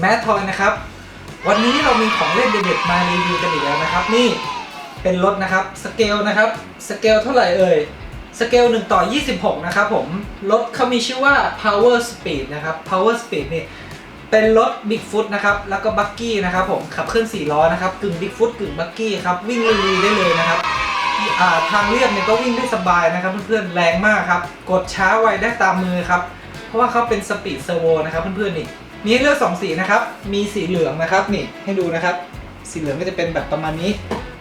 แมททอยนะครับ วันนี้เรามีของเล่นเด็ดๆมารีวิวกันอีกแล้วนะครับ นี่เป็นรถนะครับสเกลนะครับสเกลเท่าไหร่เอ่ยสเกล1ต่อ 26 นะครับผม รถเขามีชื่อว่า Power Speed นะครับ Power Speed นี่เป็นรถ Bigfoot นะครับ แล้วก็บักกี้นะครับผม ขับเคลื่อน4ล้อนะครับ กึ่ง Bigfoot กึ่งบักกี้ครับ วิ่งลุยได้เลยนะครับาทางเรียบเนี่ยก็วิ่งได้สบายนะครับเพื่อนๆ แรงมากครับ กดช้าไวได้ตามมือครับ เพราะว่าเขาเป็นสปีดเซอร์โวนะครับเพื่อนๆนี่ มีให้เลือก2สีนะครับ มีสีเหลืองนะครับนี่ให้ดูนะครับ สีเหลืองก็จะเป็นแบบประมาณนี้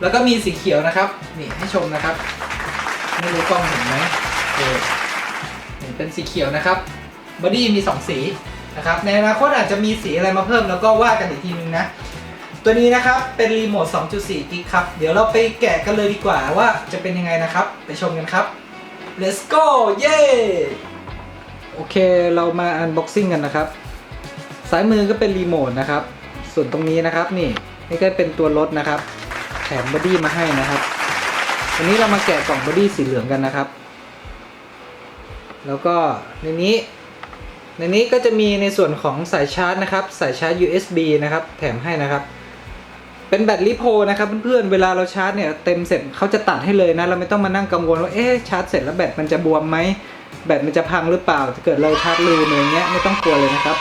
แล้วก็มีสีเขียวนะครับ นี่ให้ชมนะครับไม่รู้กล้องเห็นไหมเออนี่เป็นสีเขียวนะครับบอดี้มี 2 สีนะครับในอนาคตอาจจะมีสีอะไรมาเพิ่มแล้วก็ว่ากันอีกทีนึงนะตัวนี้นะครับเป็นรีโมท 2.4 กิกครับ เดี๋ยวเราไปแกะกันเลยดีกว่าว่าจะเป็นยังไงนะครับ ไปชมกันครับ let's go เย้โอเค เรามาอันบ็อกซิ่งกันนะครับ ซ้ายมือก็เป็นรีโมทนะครับ ส่วนตรงนี้นะครับนี่นี่ก็เป็นตัวรถนะครับ แถมบอดี้มาให้นะครับวันนี้เรามาแกะกล่องบอดี้สีเหลืองกันนะครับ แล้วก็ในนี้ในนี้ก็จะมีในส่วนของสายชาร์จนะครับสายชาร์จ USB นะครับแถมให้นะครับ เป็นแบตลิโพนะครับเพื่อนๆเวลาเราชาร์จเนี่ยเต็มเสร็จเขาจะตัดให้เลยนะ เราไม่ต้องมานั่งกังวลว่าเอ๊ะชาร์จเสร็จแล้วแบตมันจะบวมไหมแบตมันจะพังหรือเปล่าถ้าเกิดเราชาร์จลืมอะไรเงี้ยไม่ต้องกลัวเลยนะครับ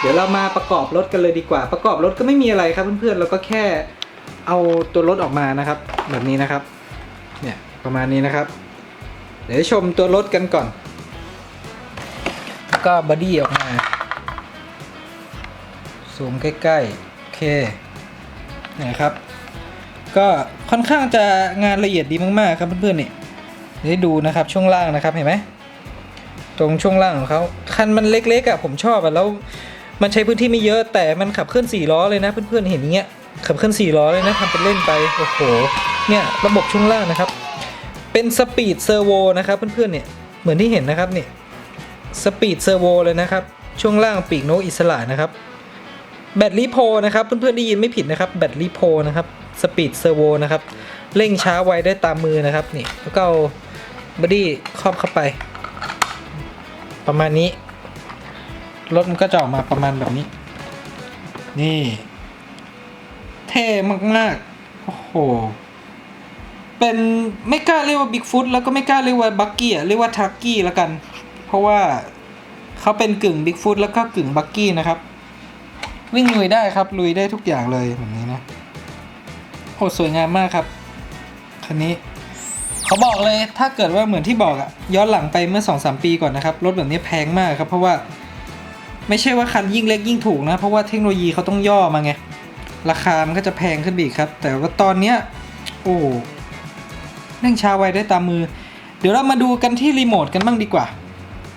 เดี๋ยวเรามาประกอบรถกันเลยดีกว่า ประกอบรถก็ไม่มีอะไรครับเพื่อนๆเราก็แค่เอาตัวรถออกมานะครับ แบบนี้นะครับ เนี่ยประมาณนี้นะครับ เดี๋ยวชมตัวรถกันก่อนแล้วก็บอดี้ออกมาซูมใกล้ๆ โอเคนะครับ ก็ค่อนข้างจะงานละเอียดดีมากๆ ครับเพื่อนๆนี่ได้ดูนะครับช่วงล่างนะครับเห็นไหมตรงช่วงล่างของเขาคันมันเล็กๆอะผมชอบอะแล้ว มันใช้พื้นที่ไม่เยอะแต่มันขับเคลื่อน4ล้อเลยนะเพื่อนๆเห็นอย่างเงี้ยขับเคลื่อน4ล้อเลยนะทำเป็นเล่นไปโอ้โหเนี่ยระบบช่วงล่างนะครับ เป็นสปีดเซอร์โวนะครับเพื่อนๆเนี่ยเหมือนที่เห็นนะครับนี่สปีดเซอร์โวเลยนะครับ ช่วงล่างปีกนกอิสระนะครับแบตลิโพนะครับเพื่อนๆได้ยินไม่ผิดนะครับแบตลิโพนะครับสปีดเซอร์โวนะครับเร่งช้าไวได้ตามมือนะครับนี่แล้วก็เอาบอดี้ครอบเข้าไป ประมาณนี้ รถมันก็จะออกมาประมาณแบบนี้ นี่ เท่มากๆ โอ้โห เป็นไม่กล้าเรียกว่าบิ๊กฟุตแล้วก็ไม่กล้าเรียกว่าบักกี้อะเรียกว่าทักกี้แล้วกัน เพราะว่าเขาเป็นกึ่งบิ๊กฟุตแล้วก็กึ่งบักกี้นะครับ วิ่งลุยได้ครับลุยได้ทุกอย่างเลยแบบนี้นะโอ้สวยงามมากครับคันนี้เขาบอกเลยถ้าเกิดว่าเหมือนที่บอกอะย้อนหลังไปเมื่อ2อสปีก่อนนะครับ รถแบบนี้แพงมากครับ เพราะว่า ไม่ใช่ว่าคันยิ่งเล็กยิ่งถูกนะ เพราะว่าเทคโนโลยีเขาต้องย่อมาไง ราคามันก็จะแพงขึ้นไปอีกครับ แต่ว่าตอนเนี้ยโอ้เร่งช้าไวได้ตามมือ เดี๋ยวเรามาดูกันที่รีโมทกันบ้างดีกว่า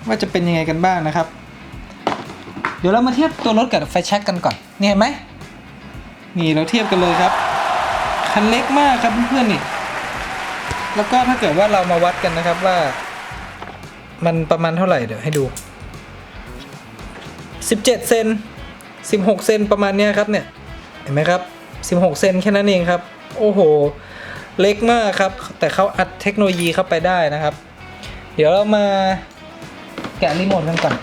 ว่าจะเป็นยังไงกันบ้างนะครับ เดี๋ยวเรามาเทียบตัวรถกับไฟแช็กกันก่อนนี่เห็นไหมนี่เราเทียบกันเลยครับ คันเล็กมากครับเพื่อนๆนี่ แล้วก็ถ้าเกิดว่าเรามาวัดกันนะครับว่า มันประมาณเท่าไหร่เดี๋ยวให้ดู 17 เซน 16 เซนประมาณเนี้ยครับเนี่ย เห็นไหมครับ 16 เซนแค่นั้นเองครับ โอ้โห เล็กมากครับ แต่เขาอัดเทคโนโลยีเข้าไปได้นะครับ เดี๋ยวเรามาแกะรีโมทกันก่อน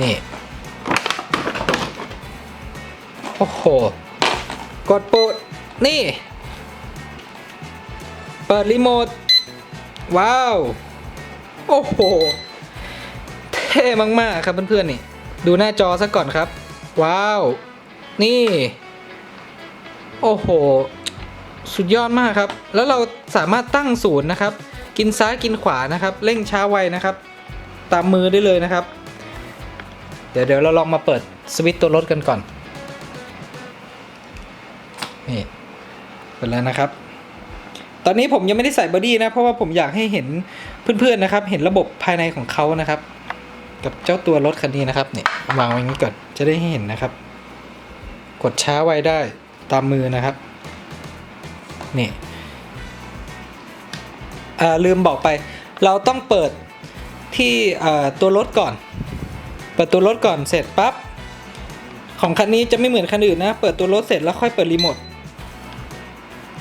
นี่ โอ้โห กดปุ่นี่ เปิดรีโมท ว้าว โอ้โห ท่มาก ๆ ครับเพื่อนๆนี่ ดูหน้าจอซะก่อนครับ ว้าว นี่ โอ้โห สุดยอดมากครับ แล้วเราสามารถตั้งศูนย์นะครับ กินซ้ายกินขวานะครับ เร่งช้าไวนะครับ ตามมือได้เลยนะครับ เดี๋ยวเดี๋ยวเราลองมาเปิดสวิตช์ตัวรถกันก่อน นี่เปิดแล้วนะครับตอนนี้ผมยังไม่ได้ใส่บอดี้นะ เพราะว่าผมอยากให้เห็นเพื่อนๆนะครับ เห็นระบบภายในของเขานะครับ กับเจ้าตัวรถคันนี้นะครับเนี่ยวางไว้งนี้ก่อนจะได้ให้เห็นนะครับ กดช้าไวได้ตามมือนะครับนี่อ่าลืมบอกไป เราต้องเปิดที่อ่าตัวรถก่อน เปิดตัวรถก่อนเสร็จปั๊บของคันนี้จะไม่เหมือนคันอื่นนะ เปิดตัวรถเสร็จแล้วค่อยเปิดรีโมท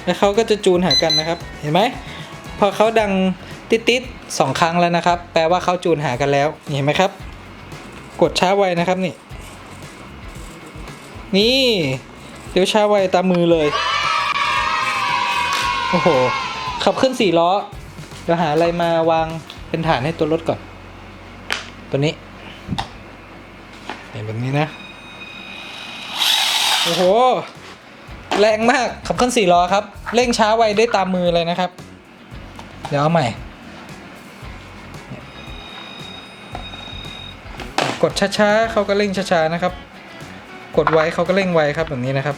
แล้วเขาก็จะจูนหากันนะครับ เห็นไหมพอเขาดัง ติดติดๆสองครั้งแล้วนะครับ แปลว่าเขาจูนหากันแล้วเห็นไหมครับ กดช้าไวนะครับนี่ นี่เดี๋ยวช้าไวตามมือเลย โอ้โห ขับขึ้นสี่ล้อเดี๋ยวหาอะไรมาวางเป็นฐานให้ตัวรถก่อน ตัวนี้เห็นแบบนี้นะ โอ้โห แรงมากขับขึ้นสี่ล้อครับ เร่งช้าไวได้ตามมือเลยนะครับ เดี๋ยวเอาใหม่ ดช้าๆเขาก็เร่งช้าๆนะครับ กดไวเขาก็เร่งไวครับแบบนี้นะครับ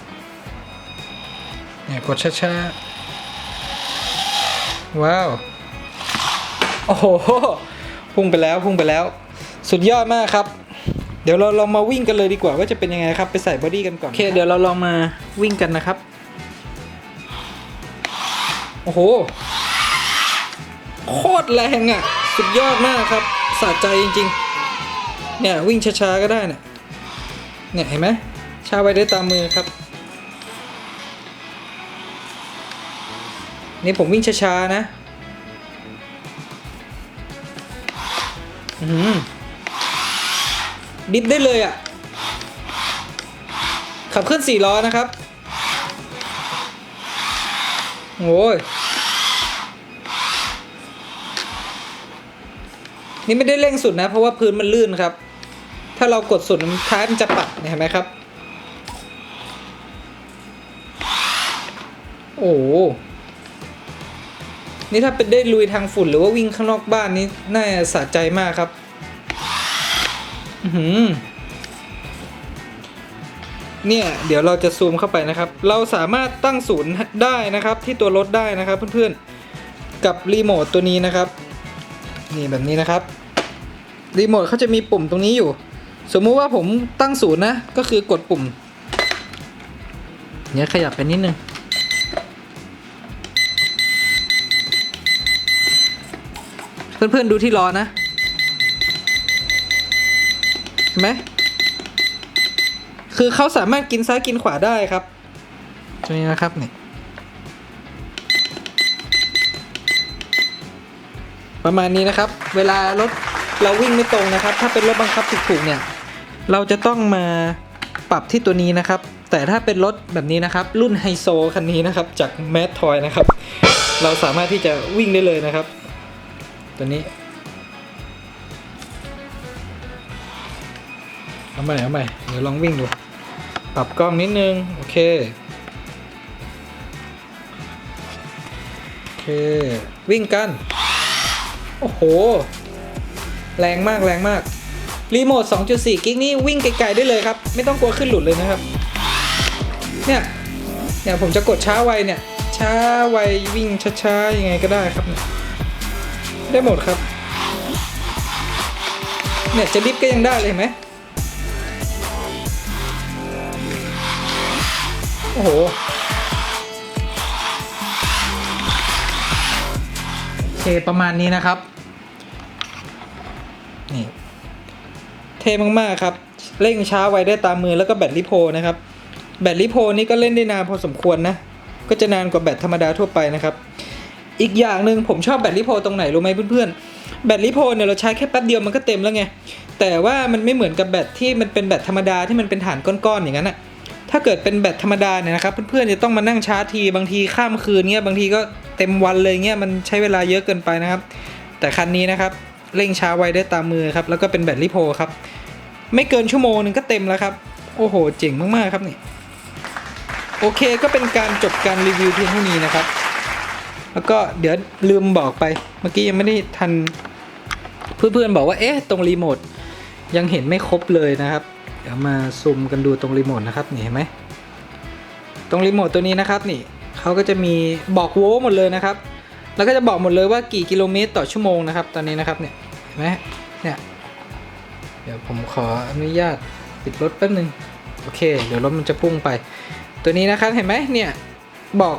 เนี่ยกดช้าๆว้าวโอ้โหพุ่งไปแล้วพุ่งไปแล้ว สุดยอดมากครับ เดี๋ยวเราลองมาวิ่งกันเลยดีกว่าว่าจะเป็นยังไงครับไปใส่บอดี้กันก่อนโอเคเดี๋ยวเราลองมาวิ่งกันนะครับโอ้โหโคตรแรงอะ สุดยอดมากครับสะใจจริง ๆ เนี่ยวิ่งช้าๆก็ได้เนี่ยเนี่ยเห็นไหมช้าไว้ได้ตามมือครับ นี่ผมวิ่งช้าๆนะดิฟได้เลยอะ ขับขึ้นสี่ล้อนะครับโอ้ยนี่ไม่ได้เร่งสุดนะ เพราะว่าพื้นมันลื่นครับ ถ้าเรากดสุดท้ายมันจะปัดเห็นไหมครับ โอ้โหนี่ถ้าเป็นได้ลุยทางฝุ่นหรือว่าวิ่งข้างนอกบ้านนี่น่าสะใจมากครับ อื้อหือเนี่ย เดี๋ยวเราจะซูมเข้าไปนะครับ เราสามารถตั้งศูนย์ได้นะครับ ที่ตัวรถได้นะครับเพื่อนๆ กับรีโมทตัวนี้นะครับ นี่แบบนี้นะครับ รีโมทเขาจะมีปุ่มตรงนี้อยู่ สมมุติว่าผมตั้งศูนย์นะ ก็คือกดปุ่มเนี่ยขยับไปนิดนึง เพื่อนๆดูที่ล้อนะ เห็นไหม คือเขาสามารถกินซ้ายกินขวาได้ครับตัวนี้นะครับนี่ประมาณนี้นะครับ เวลารถเราวิ่งไม่ตรงนะครับ ถ้าเป็นรถบังคับถูกๆเนี่ย เราจะต้องมาปรับที่ตัวนี้นะครับ แต่ถ้าเป็นรถแบบนี้นะครับ รุ่นไฮโซคันนี้นะครับ จากแมททอยนะครับ เราสามารถที่จะวิ่งได้เลยนะครับ ตัวนี้เอาใหม่เอาใหม่เดี๋ยวลองวิ่งดู ปรับกล้องนิดนึง โอเค โอเค วิ่งกัน โอ้โห แรงมากแรงมาก รีโมท 2.4 กิกนี่วิ่งไกลๆได้เลยครับ ไม่ต้องกลัวขึ้นหลุดเลยนะครับ เนี่ย เนี่ยผมจะกดช้าไวเนี่ย ช้าไววิ่งช้าๆยังไงก็ได้ครับ ได้หมดครับ เนี่ยจะดิฟก็ยังได้เลยไหมโอ้โห โอเคประมาณนี้นะครับ นี่ มากๆครับ เร่งช้าไวได้ตามมือแล้วก็แบตลิโพนะครับ แบตลิโพนี่ก็เล่นได้นานพอสมควรนะ ก็จะนานกว่าแบตธรรมดาทั่วไปนะครับ อีกอย่างหนึ่งผมชอบแบตลิโพตรงไหนรู้ไหมเพื่อนๆ แบตลิโพเนี่ยเราใช้แค่แป๊บเดียวมันก็เต็มแล้วไง แต่ว่ามันไม่เหมือนกับแบตที่มันเป็นแบตธรรมดาที่มันเป็นฐานก้อนๆอย่างนั้นอะถ้าเกิดเป็นแบตธรรมดาเนี่ยนะครับเพื่อนๆจะต้องมานั่งชาร์จทีบางทีข้ามคืนเงี้ยบางทีก็เต็มวันเลยเงี้ยมันใช้เวลาเยอะเกินไปนะครับ แต่คันนี้นะครับเร่งช้าไวได้ตามมือครับแล้วก็เป็นแบตลิโพครับ ไม่เกินชั่วโมงหนึ่งก็เต็มแล้วครับ โอ้โห เจ๋งมาก ๆ ครับนี่ โอเคก็เป็นการจบการรีวิวเพียงเท่านี้นะครับ แล้วก็เดี๋ยวลืมบอกไป เมื่อกี้ยังไม่ได้ทัน เพื่อนๆบอกว่า เอ๊ะ ตรงรีโมทยังเห็นไม่ครบเลยนะครับ เดี๋ยวมาซูมกันดูตรงรีโมทนะครับ นี่เห็นไหม ตรงรีโมทตัวนี้นะครับนี่เขาก็จะมีบอกโวล์หมดเลยนะครับ แล้วก็จะบอกหมดเลยว่ากี่กิโลเมตรต่อชั่วโมงนะครับ ตอนนี้นะครับเนี่ย เห็นไหมเนี่ย ดี๋ยวผมขออนุญาตปิดรถแป๊บนึงโอเค เดี๋ยวรถมันจะพุ่งไป ตัวนี้นะครับเห็นไหมเนี่ยบอก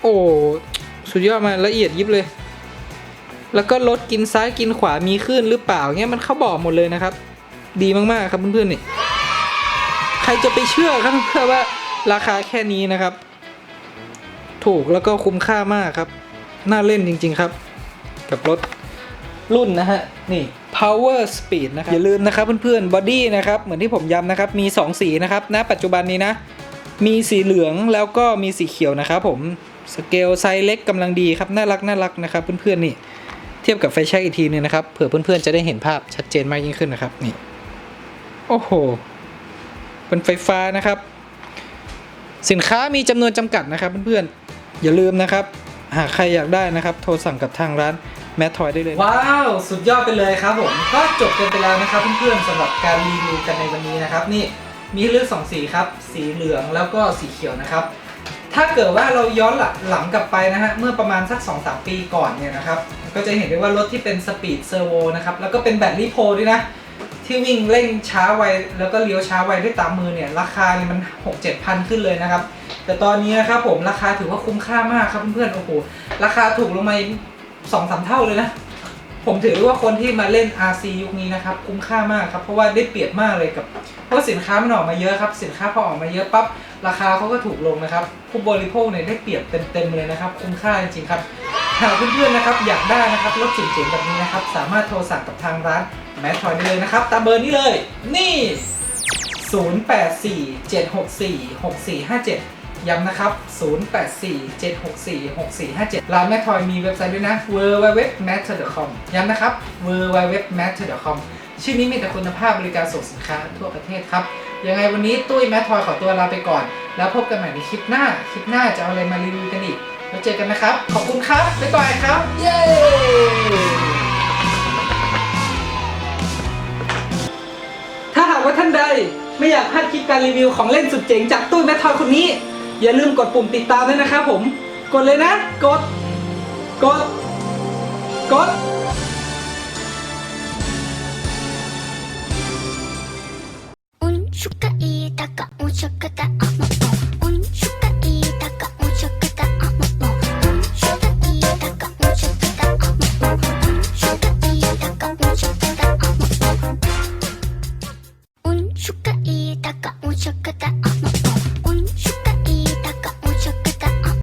โอ้สุดยอดมาละเอียดยิบเลย แล้วก็รถกินซ้ายกินขวามีขึ้นหรือเปล่าเงี้ยมันเขาบอกหมดเลยนะครับ ดีมากๆครับเพื่อนๆนี่ใครจะไปเชื่อครับเพื่อนว่าราคาแค่นี้นะครับ ถูกแล้วก็คุ้มค่ามากครับ น่าเล่นจริง ๆครับ กับรถ รุ่นนะฮะ นี่ power speed นะครับอย่าลืมนะครับเพื่อนๆ body นะครับ เหมือนที่ผมย้ำนะครับ มี 2 สีนะครับณปัจจุบันนี้นะ มีสีเหลืองแล้วก็มีสีเขียวนะครับผมสเกลไซส์เล็กกำลังดีครับ น่ารักน่ารักนะครับเพื่อนๆนี่เทียบกับไฟแช็กอีกทีนึงนะครับเผื่อเพื่อนๆจะได้เห็นภาพชัดเจนมากยิ่งขึ้นนะครับนี่โอ้โหเป็นไฟฟ้านะครับ สินค้ามีจำนวนจำกัดนะครับเพื่อนๆอย่าลืมนะครับ หากใครอยากได้นะครับ โทรสั่งกับทางร้าน แมททอยได้เลย ว้าว สุดยอดไปเลยครับผม ก็จบกันไปแล้วนะครับเพื่อนๆสำหรับการรีวิวกันในวันนี้นะครับนี่มีเลือกสองสีครับ สีเหลืองแล้วก็สีเขียวนะครับ ถ้าเกิดว่าเราย้อนหลังหลังกลับไปนะฮะเมื่อประมาณสัก 2-3 ปีก่อนเนี่ยนะครับก็จะเห็นได้ว่ารถที่เป็นสปีดเซอร์โวนะครับแล้วก็เป็นแบตลิโพด้วยนะที่วิ่งเร่งช้าไวแล้วก็เลี้ยวช้าไวด้วยตามมือเนี่ยราคาเนี่ยมัน 6 7พันขึ้นเลยนะครับ แต่ตอนนี้นะครับผมราคาถือว่าคุ้มค่ามากครับเพื่อนๆโอ้โหราคาถูกลงมา สองสามเท่าเลยนะ ผมถือว่าคนที่มาเล่น RC ยุคนี้นะครับ คุ้มค่ามากครับเพราะว่าได้เปรียบมากเลยกับ เพราะสินค้ามันออกมาเยอะครับ สินค้าพอออกมาเยอะปั๊บราคาเขาก็ถูกลงนะครับ ผู้บริโภคเนี่ยได้เปรียบเต็มๆเลยนะครับ คุ้มค่าจริงๆครับหากเพื่อนๆนะครับอยากได้นะครับรถเจ๋งๆแบบนี้นะครับ สามารถโทรสั่งกับทางร้านแมททอยได้เลยนะครับ ตามเบอร์นี้เลย นี่ 0847646457 ย้ำนะครับ 0847646457 ร้านแมททอยมีเว็บไซต์ด้วยนะ www.matter.com ย้ำนะครับ www.matter.com ชื่อนี้มีแต่คุณภาพบริการส่งสินค้าทั่วประเทศครับ ยังไงวันนี้ตุ้ยแมททอยขอตัวลาไปก่อน แล้วพบกันใหม่ในคลิปหน้า คลิปหน้าจะเอาอะไรมารีวิวกันอีก แล้วเจอกันนะครับ ขอบคุณครับ บ๊ายบายครับ เย้ถ้าหากว่าท่านใด ไม่อยากพลาดคลิปการรีวิวของเล่นสุดเจ๋งจากตุ้แมททอยคนนี้ อย่าลืมกดปุ่มติดตามด้วยนะครับผม กดเลยนะ กด กด กด